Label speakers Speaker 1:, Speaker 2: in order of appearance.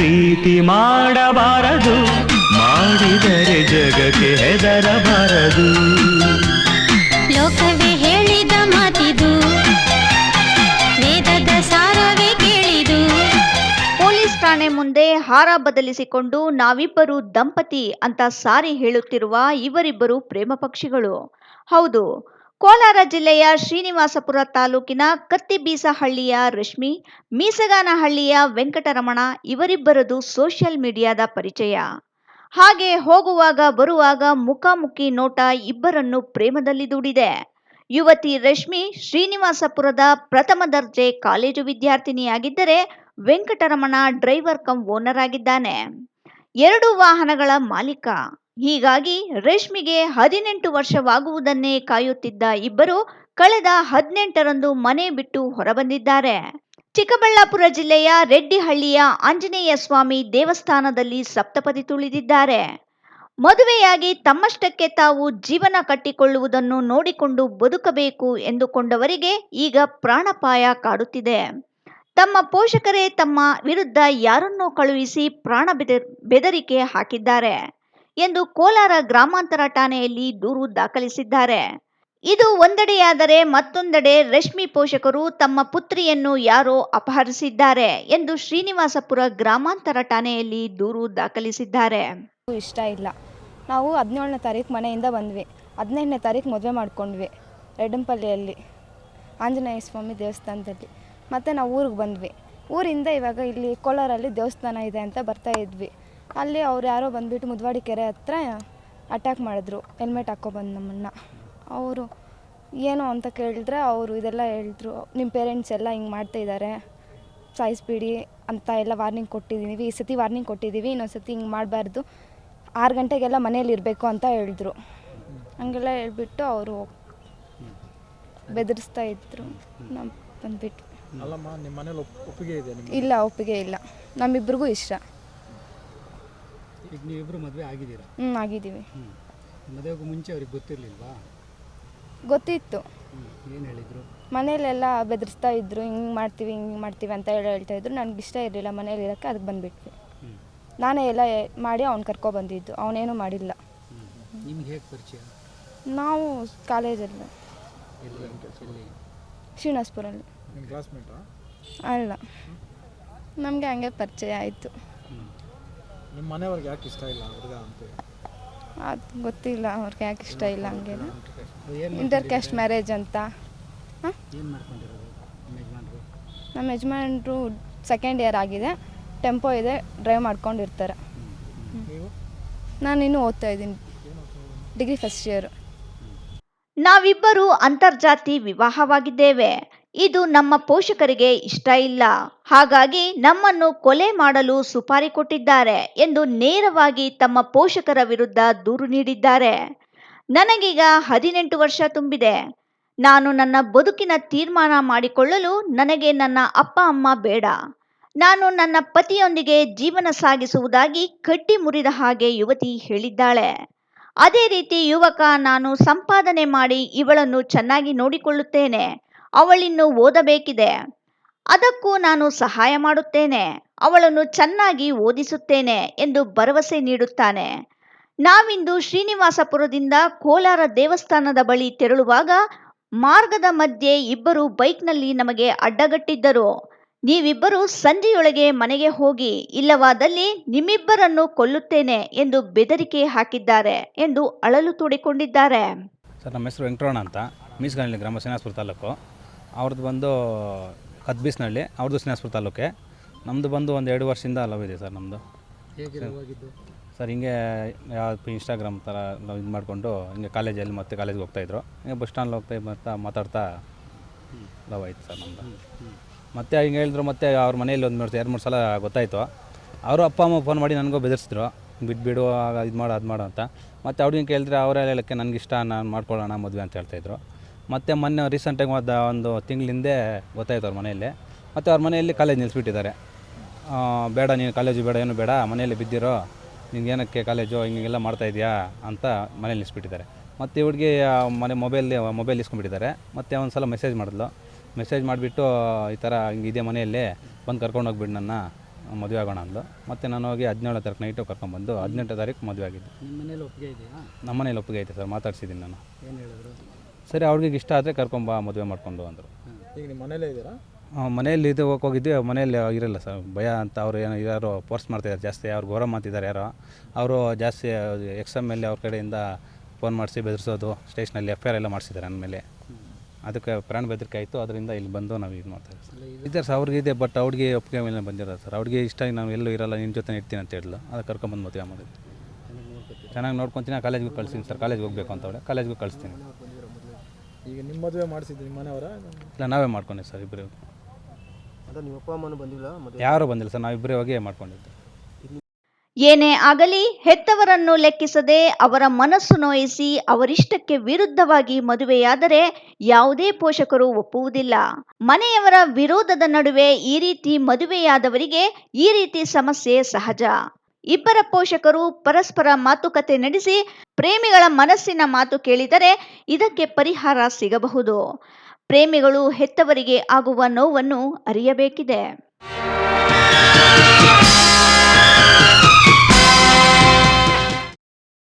Speaker 1: ಪ್ರೀತಿ ಮಾಡಬಾರದು ಮಾಡಿದರೆ ಜಗಕ್ಕೆ ಹೆದರಬಾರದು.
Speaker 2: ಲೋಕವೇ ಹೇಳಿದ ಮಾತಿದು ವೇದದ ಸಾರವೇ ಕೇಳಿದು.
Speaker 3: ಪೊಲೀಸ್ ಠಾಣೆ ಮುಂದೆ ಹಾರ ಬದಲಿಸಿಕೊಂಡು ನಾವಿಬ್ಬರು ದಂಪತಿ ಅಂತ ಸಾರಿ ಹೇಳುತ್ತಿರುವ ಇವರಿಬ್ಬರು ಪ್ರೇಮ ಪಕ್ಷಿಗಳು. ಹೌದು ಕೋಲಾರ ಜಿಲ್ಲೆಯ ಶ್ರೀನಿವಾಸಪುರ ತಾಲೂಕಿನ ಕತ್ತಿಬೀಸಹಳ್ಳಿಯ ರಶ್ಮಿ, ಮೀಸಗಾನಹಳ್ಳಿಯ ವೆಂಕಟರಮಣ ಇವರಿಬ್ಬರದು ಸೋಷಿಯಲ್ ಮೀಡಿಯಾದ ಪರಿಚಯ. ಹಾಗೆ ಹೋಗುವಾಗ ಬರುವಾಗ ಮುಖಾಮುಖಿ ನೋಟ ಇಬ್ಬರನ್ನು ಪ್ರೇಮದಲ್ಲಿ ದೂಡಿದೆ. ಯುವತಿ ರಶ್ಮಿ ಶ್ರೀನಿವಾಸಪುರದ ಪ್ರಥಮ ದರ್ಜೆ ಕಾಲೇಜು ವಿದ್ಯಾರ್ಥಿನಿಯಾಗಿದ್ದರೆ ವೆಂಕಟರಮಣ ಡ್ರೈವರ್ ಕಂ ಓನರ್ ಆಗಿದ್ದಾನೆ. ಎರಡು ವಾಹನಗಳ ಮಾಲೀಕ. ಹೀಗಾಗಿ ರೇಷ್ಮೆಗೆ ಹದಿನೆಂಟು ವರ್ಷವಾಗುವುದನ್ನೇ ಕಾಯುತ್ತಿದ್ದ ಇಬ್ಬರು ಕಳೆದ ಹದಿನೆಂಟರಂದು ಮನೆ ಬಿಟ್ಟು ಹೊರಬಂದಿದ್ದಾರೆ. ಚಿಕ್ಕಬಳ್ಳಾಪುರ ಜಿಲ್ಲೆಯ ರೆಡ್ಡಿಹಳ್ಳಿಯ ಆಂಜನೇಯ ಸ್ವಾಮಿ ದೇವಸ್ಥಾನದಲ್ಲಿ ಸಪ್ತಪದಿ ತುಳಿದಿದ್ದಾರೆ. ಮದುವೆಯಾಗಿ ತಮ್ಮಷ್ಟಕ್ಕೆ ತಾವು ಜೀವನ ಕಟ್ಟಿಕೊಳ್ಳುವುದನ್ನು ನೋಡಿಕೊಂಡು ಬದುಕಬೇಕು ಎಂದುಕೊಂಡವರಿಗೆ ಈಗ ಪ್ರಾಣಪಾಯ ಕಾಡುತ್ತಿದೆ. ತಮ್ಮ ಪೋಷಕರೇ ತಮ್ಮ ವಿರುದ್ಧ ಯಾರನ್ನೋ ಕಳುಹಿಸಿ ಪ್ರಾಣ ಬೆದ- ಬೆದರಿಕೆ ಹಾಕಿದ್ದಾರೆ. ಎಂದು ಕೋಲಾರ ಗ್ರಾಮಾಂತರ ಠಾಣೆಯಲ್ಲಿ ದೂರು ದಾಖಲಿಸಿದ್ದಾರೆ. ಇದು ಒಂದೆಡೆಯಾದರೆ ಮತ್ತೊಂದೆಡೆ ರಶ್ಮಿ ಪೋಷಕರು ತಮ್ಮ ಪುತ್ರಿಯನ್ನು ಯಾರೋ ಅಪಹರಿಸಿದ್ದಾರೆ ಎಂದು ಶ್ರೀನಿವಾಸಪುರ ಗ್ರಾಮಾಂತರ ಠಾಣೆಯಲ್ಲಿ ದೂರು ದಾಖಲಿಸಿದ್ದಾರೆ.
Speaker 4: ಇಷ್ಟ ಇಲ್ಲ. ನಾವು ಹದಿನೇಳನೇ ತಾರೀಕು ಮನೆಯಿಂದ ಬಂದ್ವಿ. ಹದಿನೆಂಟನೇ ತಾರೀಕು ಮದುವೆ ಮಾಡ್ಕೊಂಡ್ವಿ ರೆಡ್ಡಂಪಲ್ಲಿಯಲ್ಲಿ ಆಂಜನೇಯ ಸ್ವಾಮಿ ದೇವಸ್ಥಾನದಲ್ಲಿ. ಮತ್ತು ನಾವು ಊರಿಗೆ ಬಂದ್ವಿ. ಊರಿಂದ ಇವಾಗ ಇಲ್ಲಿ ಕೋಲಾರಲ್ಲಿ ದೇವಸ್ಥಾನ ಇದೆ ಅಂತ ಬರ್ತಾ ಇದ್ವಿ. ಅಲ್ಲಿ ಅವ್ರು ಯಾರೋ ಬಂದುಬಿಟ್ಟು ಮುದ್ವಾಡಿ ಕೆರೆ ಹತ್ರ ಅಟ್ಯಾಕ್ ಮಾಡಿದ್ರು. ಹೆಲ್ಮೆಟ್ ಹಾಕ್ಕೊಬಂದು ನಮ್ಮನ್ನು. ಅವರು ಏನು ಅಂತ ಕೇಳಿದ್ರೆ ಅವರು ಇದೆಲ್ಲ ಹೇಳಿದ್ರು. ನಿಮ್ಮ ಪೇರೆಂಟ್ಸ್ ಎಲ್ಲ ಹಿಂಗೆ ಮಾಡ್ತಾ ಇದ್ದಾರೆ ಸಾಯಿಸ್ಬಿಡಿ ಅಂತ ಎಲ್ಲ ವಾರ್ನಿಂಗ್ ಕೊಟ್ಟಿದ್ದೀವಿ ಈ ಸತಿ ವಾರ್ನಿಂಗ್ ಕೊಟ್ಟಿದ್ದೀವಿ ಇನ್ನೊಂದು ಸತಿ ಹಿಂಗೆ ಮಾಡಬಾರ್ದು. ಆರು ಗಂಟೆಗೆಲ್ಲ ಮನೇಲಿ ಇರಬೇಕು ಅಂತ ಹೇಳಿದ್ರು. ಹಂಗೆಲ್ಲ ಹೇಳ್ಬಿಟ್ಟು ಅವರು ಬೆದರಿಸ್ತಾ ಇದ್ರು.
Speaker 5: ನಮ್ಮ ಬಂದ್ಬಿಟ್ಟು.
Speaker 4: ಇಲ್ಲ ಒಪ್ಪಿಗೆ ಇಲ್ಲ. ನಮ್ಮಿಬ್ರಿಗೂ ಇಷ್ಟ.
Speaker 6: ಈಗ ನೀವಿಬ್ರು ಮದುವೆ ಆಗಿದ್ದೀರಾ?
Speaker 4: ಹ್ಞೂ ಆಗಿದ್ದೀವಿ.
Speaker 6: ಹ್ಞೂ ಮದುವೆಗೂ ಮುಂಚೆ ಅವ್ರಿಗೆ ಗೊತ್ತಿರಲಿಲ್ವಾ?
Speaker 4: ಗೊತ್ತಿತ್ತು.
Speaker 6: ಏನು ಹೇಳಿದರು?
Speaker 4: ಮನೇಲೆಲ್ಲ ಬೆದರಿಸ್ತಾ ಇದ್ರು ಹಿಂಗೆ ಮಾಡ್ತೀವಿ ಹಿಂಗೆ ಮಾಡ್ತೀವಿ ಅಂತ ಹೇಳಿ ಹೇಳ್ತಾ ಇದ್ರು. ನನಗೆ ಇಷ್ಟ ಇರಲಿಲ್ಲ ಮನೇಲಿ ಇರೋಕ್ಕೆ ಅದಕ್ಕೆ ಬಂದುಬಿಟ್ವಿ. ನಾನೇ ಎಲ್ಲ ಮಾಡಿ ಅವ್ನು ಕರ್ಕೊಬಂದಿದ್ದು ಅವನೇನು ಮಾಡಿಲ್ಲ.
Speaker 6: ನಿಮ್ಗೆ ಹೇಗೆ ಪರಿಚಯ?
Speaker 4: ನಾವು ಕಾಲೇಜಲ್ಲಿ. ಶ್ರೀನಿವಾಸ್ಪುರಲ್ಲಿ ಅಲ್ಲ. ನಮಗೆ ಹಂಗೆ ಪರಿಚಯ ಆಯಿತು.
Speaker 5: ನಿಮ್ಮ ಮನೆಯವ್ರಿಗೆ ಯಾಕೆ ಇಷ್ಟ ಇಲ್ಲ ಹುಡುಗ ಅಂತ?
Speaker 4: ಅದು ಗೊತ್ತಿಲ್ಲ ಅವ್ರಿಗೆ ಯಾಕೆ ಇಷ್ಟ ಇಲ್ಲ ಹಂಗೇನು. ಇಂಟರ್ ಕ್ಯಾಸ್ಟ್ ಮ್ಯಾರೇಜ್ ಅಂತ.
Speaker 6: ಏನು ಮಾಡ್ಕೊಂಡಿರೋದು ನಿಮ್ಮ ಯಜಮಾನ್ರು?
Speaker 4: ನಮ್ಮ ಯಜಮಾನ್ರು ಸೆಕೆಂಡ್ ಇಯರ್ ಆಗಿದೆ ಟೆಂಪೋ ಇದೆ ಡ್ರೈವ್ ಮಾಡ್ಕೊಂಡಿರ್ತಾರೆ.
Speaker 5: ನೀವು?
Speaker 4: ನಾನು ಇನ್ನೂ ಓದ್ತಾ ಇದ್ದೀನಿ. ಡಿಗ್ರಿ ಫಸ್ಟ್ ಇಯರ್
Speaker 3: ನಾವಿಬ್ಬರು ಅಂತರ್ಜಾತಿ ವಿವಾಹವಾಗಿದ್ದೇವೆ. ಇದು ನಮ್ಮ ಪೋಷಕರಿಗೆ ಇಷ್ಟ ಇಲ್ಲ. ಹಾಗಾಗಿ ನಮ್ಮನ್ನು ಕೊಲೆ ಮಾಡಲು ಸುಪಾರಿ ಕೊಟ್ಟಿದ್ದಾರೆ ಎಂದು ನೇರವಾಗಿ ತಮ್ಮ ಪೋಷಕರ ವಿರುದ್ಧ ದೂರು ನೀಡಿದ್ದಾರೆ. ನನಗೀಗ ಹದಿನೆಂಟು ವರ್ಷ ತುಂಬಿದೆ. ನಾನು ನನ್ನ ಬದುಕಿನ ತೀರ್ಮಾನ ಮಾಡಿಕೊಳ್ಳಲು ನನಗೆ ನನ್ನ ಅಪ್ಪ, ಅಮ್ಮ ಬೇಡ. ನಾನು ನನ್ನ ಪತಿಯೊಂದಿಗೆ ಜೀವನ ಸಾಗಿಸುವುದಾಗಿ ಕಟ್ಟಿ ಮುರಿದ ಹಾಗೆ ಯುವತಿ ಹೇಳಿದ್ದಾಳೆ. ಅದೇ ರೀತಿ ಯುವಕ ನಾನು ಸಂಪಾದನೆ ಮಾಡಿ ಇವಳನ್ನು ಚೆನ್ನಾಗಿ ನೋಡಿಕೊಳ್ಳುತ್ತೇನೆ. ಅವಳಿನ್ನು ಓದಬೇಕಿದೆ. ಅದಕ್ಕೂ ನಾನು ಸಹಾಯ ಮಾಡುತ್ತೇನೆ. ಅವಳನ್ನು ಚೆನ್ನಾಗಿ ಓದಿಸುತ್ತೇನೆ ಎಂದು ಭರವಸೆ ನೀಡುತ್ತಾನೆ. ನಾವಿಂದು ಶ್ರೀನಿವಾಸಪುರದಿಂದ ಕೋಲಾರ ದೇವಸ್ಥಾನದ ಬಳಿ ತೆರಳುವಾಗ ಮಾರ್ಗದ ಮಧ್ಯೆ ಇಬ್ಬರು ಬೈಕ್ನಲ್ಲಿ ನಮಗೆ ಅಡ್ಡಗಟ್ಟಿದ್ದರು. ನೀವಿಬ್ಬರು ಸಂಜೆಯೊಳಗೆ ಮನೆಗೆ ಹೋಗಿ, ಇಲ್ಲವಾದಲ್ಲಿ ನಿಮ್ಮಿಬ್ಬರನ್ನು ಕೊಲ್ಲುತ್ತೇನೆ ಎಂದು ಬೆದರಿಕೆ ಹಾಕಿದ್ದಾರೆ ಎಂದು ಅಳಲು ತೋಡಿಕೊಂಡಿದ್ದಾರೆ.
Speaker 7: ಸರ್, ನಮ್ಮ ಹೆಸರು ವೆಂಕಟರಮಣ ಅಂತ. ಮೀಸಗನಹಳ್ಳಿ ಗ್ರಾಮ ಶ್ರೀನಿವಾಸಪುರ ತಾಲೂಕು. ಅವ್ರದ್ದು ಬಂದು ಕದ್ಬಿಸ್ನಹಳ್ಳಿ ಅವ್ರದ್ದು ಶ್ರೀನಿವಾಸಪುರ ತಾಲೂಕೆ. ನಮ್ಮದು ಬಂದು ಒಂದು ಎರಡು ವರ್ಷದಿಂದ ಲವ್ ಇದೆ ಸರ್ ನಮ್ಮದು ಸರ್ ಹಿಂಗೆ ಯಾವ ಇನ್ಸ್ಟಾಗ್ರಾಮ್ ಥರ ನಾವು ಇದು ಮಾಡಿಕೊಂಡು ಹಿಂಗೆ ಕಾಲೇಜಲ್ಲಿ ಮತ್ತೆ ಕಾಲೇಜ್ಗೆ ಹೋಗ್ತಾಯಿದ್ರು ಹಿಂಗೆ ಬಸ್ ಸ್ಟ್ಯಾಂಡ್ ಹೋಗ್ತಾ ಮತ್ತೆ ಮಾತಾಡ್ತಾ ಲವ್ ಆಯಿತು ಸರ್ ನಮ್ಮದು ಮತ್ತೆ ಹಿಂಗೆ ಹೇಳಿದ್ರು ಮತ್ತೆ ಅವ್ರ ಮನೆಯಲ್ಲಿ ಒಂದು ಮೂರು ಎರಡು ಮೂರು ಸಲ ಗೊತ್ತಾಯಿತು. ಅವರು ಅಪ್ಪ ಅಮ್ಮ ಫೋನ್ ಮಾಡಿ ನನಗೂ ಬೆದರಿಸಿದ್ರು. ಬಿಟ್ಬಿಡು ಆಗ ಇದು ಮಾಡು ಅದು ಮಾಡು ಅಂತ. ಮತ್ತು ಅವ್ರಿಗೆ ಕೇಳಿದ್ರೆ ಅವರೇ ಹೇಳೋಕ್ಕೆ ನನಗಿಷ್ಟ ಇಷ್ಟ ನಾನು ಮಾಡ್ಕೊಳ್ಳೋಣ ಮದುವೆ ಅಂತ ಹೇಳ್ತಾಯಿದ್ರು ಮತ್ತು ಮೊನ್ನೆ ರೀಸೆಂಟಾಗಿ ಒಂದು ಒಂದು ತಿಂಗಳಿಂದೆ ಗೊತ್ತಾಯ್ತು ಅವ್ರ ಮನೆಯಲ್ಲಿ. ಮತ್ತು ಅವ್ರ ಮನೆಯಲ್ಲಿ ಕಾಲೇಜ್ ನಿಲ್ಲಿಸ್ಬಿಟ್ಟಿದ್ದಾರೆ ಬೇಡ ನೀನು ಕಾಲೇಜು ಬೇಡ ಏನು ಬೇಡ ಮನೆಯಲ್ಲಿ ಬಿದ್ದಿರೋ ನಿಂಗೆ ಏನಕ್ಕೆ ಕಾಲೇಜು ಹಿಂಗೆಲ್ಲ ಮಾಡ್ತಾ ಇದೆಯಾ ಅಂತ ಮನೇಲಿ ನಿಲ್ಲಿಸ್ಬಿಟ್ಟಿದ್ದಾರೆ ಮತ್ತು ಹುಡುಗಿ ಮನೆ ಮೊಬೈಲ್ ಮೊಬೈಲ್ ಇಸ್ಕೊಂಡ್ಬಿಟ್ಟಿದ್ದಾರೆ. ಮತ್ತು ಒಂದು ಸಲ ಮೆಸೇಜ್ ಮಾಡಿದ್ಲು. ಮೆಸೇಜ್ ಮಾಡಿಬಿಟ್ಟು ಈ ಥರ ಹಿಂಗಿದೆ ಮನೆಯಲ್ಲಿ ಬಂದು ಕರ್ಕೊಂಡು ಹೋಗ್ಬಿಡು ನನ್ನ ಮದುವೆ ಆಗೋಣ ಅಂದು ಮತ್ತು ನಾನು ಹೋಗಿ ಹದಿನೇಳು ತಾರೀಕು ನೈಟು ಕರ್ಕೊಂಬಂದು ಹದಿನೆಂಟು ತಾರೀಕು ಮದುವೆ ಆಗಿದ್ದು.
Speaker 6: ನಿಮ್ಮ ಮನೇಲಿ ಒಪ್ಪಿಗೆ ಇದೆಯಾ?
Speaker 7: ನಮ್ಮ ಮನೇಲಿ ಒಪ್ಪಿಗೆ ಐತೆ ಸರ್ ಮಾತಾಡ್ಸಿದ್ದೀನಿ ನಾನು.
Speaker 6: ಏನು ಹೇಳಿದ್ರು?
Speaker 7: ಸರಿ ಅವ್ರಿಗೆ ಇಷ್ಟ ಆದರೆ ಕರ್ಕೊಂಬ ಮದುವೆ ಮಾಡ್ಕೊಂಡು ಅಂದರು.
Speaker 5: ಈಗ ನಿಮ್ಮ ಮನೇಲೇ ಇದ್ದೀರಾ?
Speaker 7: ಮನೆಯಲ್ಲಿ ಇದು ಹೋಗಿ ಹೋಗಿದ್ವಿ. ಮನೆಯಲ್ಲಿ ಇರಲ್ಲ ಸರ್ ಭಯ ಅಂತ. ಅವ್ರು ಏನೋ ಯಾರೋ ಫೋರ್ಸ್ ಮಾಡ್ತಿದ್ದಾರೆ ಜಾಸ್ತಿ. ಅವ್ರು ಗೌರವ ಮಾಡ್ತಿದ್ದಾರೆ ಯಾರೋ. ಅವರು ಜಾಸ್ತಿ ಎಕ್ಸಾಮ್ ಎಂ ಎಲ್ ಅವ್ರ ಕಡೆಯಿಂದ ಫೋನ್ ಮಾಡಿಸಿ ಬೆದರಿಸೋದು ಸ್ಟೇಷನಲ್ಲಿ ಎಫ್ ಐ ಆರ್ ಎಲ್ಲ ಮಾಡಿಸಿದ್ದಾರೆ ನನ್ನ ಮೇಲೆ. ಅದಕ್ಕೆ ಪ್ರಾಣ ಬೆದರಿಕೆ ಆಯಿತು. ಅದರಿಂದ ಇಲ್ಲಿ ಬಂದು ನಾವು ಇದು ಮಾಡ್ತೀವಿ ಸರ್. ಇದ್ದಾರೆ ಸರ್ ಅವ್ರಿಗೆ ಇದೆ ಬಟ್ ಅವ್ರಿಗೆ ಒಪ್ಪಿಗೆ ಮೇಲೆ ಬಂದಿರೋದು ಸರ್. ಅವ್ರಿಗೆ ಇಷ್ಟ ನಾವು ಎಲ್ಲೂ ಇರಲ್ಲ ನಿನ್ನ ಜೊತೆ ಇರ್ತೀನಿ ಅಂತ ಹೇಳಿದ್ಲು. ಅದಕ್ಕೆ ಕರ್ಕೊಂಬಂದು ಮದುವೆ ಮಾಡಿದ್ವಿ. ಚೆನ್ನಾಗಿ ನೋಡ್ಕೊತೀನಿ. ಕಾಲೇಜ್ಗೆ ಕಳಿಸ್ತೀನಿ ಸರ್. ಕಾಲೇಜ್ಗೆ ಹೋಗ್ಬೇಕು ಅಂತ ಅವಳೆ. ಕಾಲೇಜ್ಗೆ ಕಳಿಸ್ತೀನಿ.
Speaker 5: ಈಗ ನಿಮ್ಮ ಮದುವೆ ಮಾಡಿಸಿದ್ದು ನಿಮ್ಮ ಮನೆಯವರ?
Speaker 7: ಇಲ್ಲ ನಾವೇ ಮಾಡ್ಕೊಂಡೆ ಸರ್ ಇಬ್ಬರು
Speaker 8: ಅದ ನಿಮ್ಮ ಅಪ್ಪ ಅಮ್ಮನೂ ಬಂದಿಲ್ಲ ಮದುವೆ?
Speaker 7: ಯಾರೂ ಬಂದಿಲ್ಲ ಸರ್ ನಾವಿಬ್ಬರೇ ಹೋಗಿ ಮಾಡ್ಕೊಂಡಿದ್ದು.
Speaker 3: ಏನೇ ಆಗಲಿ ಹೆತ್ತವರನ್ನು ಲೆಕ್ಕಿಸದೆ ಅವರ ಮನಸ್ಸು ನೋಯಿಸಿ ಅವರಿಷ್ಟಕ್ಕೆ ವಿರುದ್ಧವಾಗಿ ಮದುವೆಯಾದರೆ ಯಾವುದೇ ಪೋಷಕರು ಒಪ್ಪುವುದಿಲ್ಲ. ಮನೆಯವರ ವಿರೋಧದ ನಡುವೆ ಈ ರೀತಿ ಮದುವೆಯಾದವರಿಗೆ ಈ ರೀತಿ ಸಮಸ್ಯೆ ಸಹಜ. ಇಬ್ಬರ ಪೋಷಕರು ಪರಸ್ಪರ ಮಾತುಕತೆ ನಡೆಸಿ ಪ್ರೇಮಿಗಳ ಮನಸ್ಸಿನ ಮಾತು ಕೇಳಿದರೆ ಇದಕ್ಕೆ ಪರಿಹಾರ ಸಿಗಬಹುದು. ಪ್ರೇಮಿಗಳು ಹೆತ್ತವರಿಗೆ ಆಗುವ ನೋವನ್ನು ಅರಿಯಬೇಕಿದೆ.